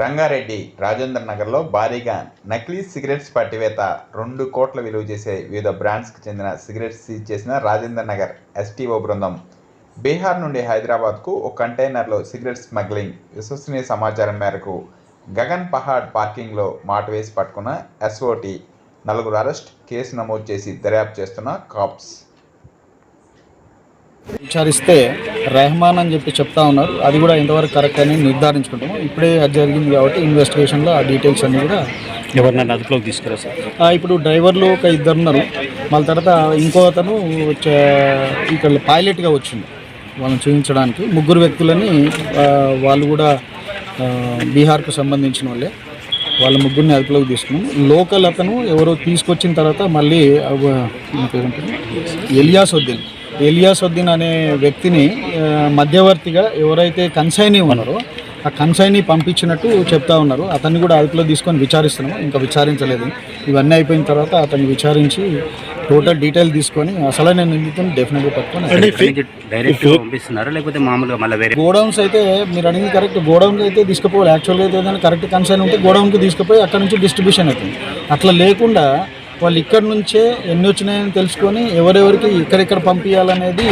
రంగారెడ్డి రాజేంద్ర నగర్లో భారీగా నకిలీ సిగరెట్స్ పట్టివేత రెండు కోట్ల విలువ చేసే వివిధ బ్రాండ్స్కి చెందిన సిగరెట్స్ సీజ్ చేసిన రాజేంద్ర నగర్ ఎస్టీఓ బృందం. బీహార్ నుండి హైదరాబాద్కు ఒక కంటైనర్లో సిగరెట్ స్మగ్లింగ్ విశ్వసనీయ సమాచారం మేరకు గగన్ పహాడ్ పార్కింగ్లో మాట వేసి పట్టుకున్న ఎస్ఓటి నలుగురు అరెస్ట్ కేసు నమోదు చేసి దర్యాప్తు చేస్తున్న కాప్స్. విచారిస్తే రెహమాన్ అని చెప్పి చెప్తా ఉన్నారు. అది కూడా ఎంతవరకు కరెక్ట్ అని నిర్ధారించుకుంటాము. ఇప్పుడే అది జరిగింది కాబట్టి ఇన్వెస్టిగేషన్లో ఆ డీటెయిల్స్ అన్నీ కూడా ఎవరినైనా అదుపులోకి తీసుకురా సార్? ఇప్పుడు డ్రైవర్లు ఒక ఇద్దరు ఉన్నారు. మళ్ళీ తర్వాత ఇంకో అతను ఇక్కడ పైలట్గా వచ్చింది వాళ్ళని చూపించడానికి ముగ్గురు వ్యక్తులని వాళ్ళు కూడా బీహార్కు సంబంధించిన వాళ్ళే. వాళ్ళ ముగ్గురిని అదుపులోకి తీసుకున్నాం లోకల్ అతను ఎవరో తీసుకొచ్చిన తర్వాత మళ్ళీ ఈయన పేరేంటి? ఎలియాసొద్దీన్ అనే వ్యక్తిని మధ్యవర్తిగా ఎవరైతే కన్సైనీ ఉన్నారో ఆ కన్సైని పంపించినట్టు చెప్తా ఉన్నారు. అతన్ని కూడా అదుపులో తీసుకొని విచారిస్తున్నాము. ఇంకా విచారించలేదు. ఇవన్నీ అయిపోయిన తర్వాత అతన్ని విచారించి టోటల్ డీటెయిల్ తీసుకొని అసలైన నిందితుని డెఫినెట్గా పట్టుకొని గోడౌన్స్ అయితే మీరు అడిగింది కరెక్ట్. గోడౌన్కి అయితే తీసుకుపోవాలి. యాక్చువల్గా అయితే ఏదైనా కరెక్ట్ కన్సైన్ ఉంటే గోడౌన్కి తీసుకుపోయి అక్కడ నుంచి డిస్ట్రిబ్యూషన్ అవుతుంది. అట్లా లేకుండా వాళ్ళు ఇక్కడ నుంచే ఎన్ని వచ్చినాయని తెలుసుకొని ఎవరెవరికి ఎక్కడెక్కడ పంపించాలనేది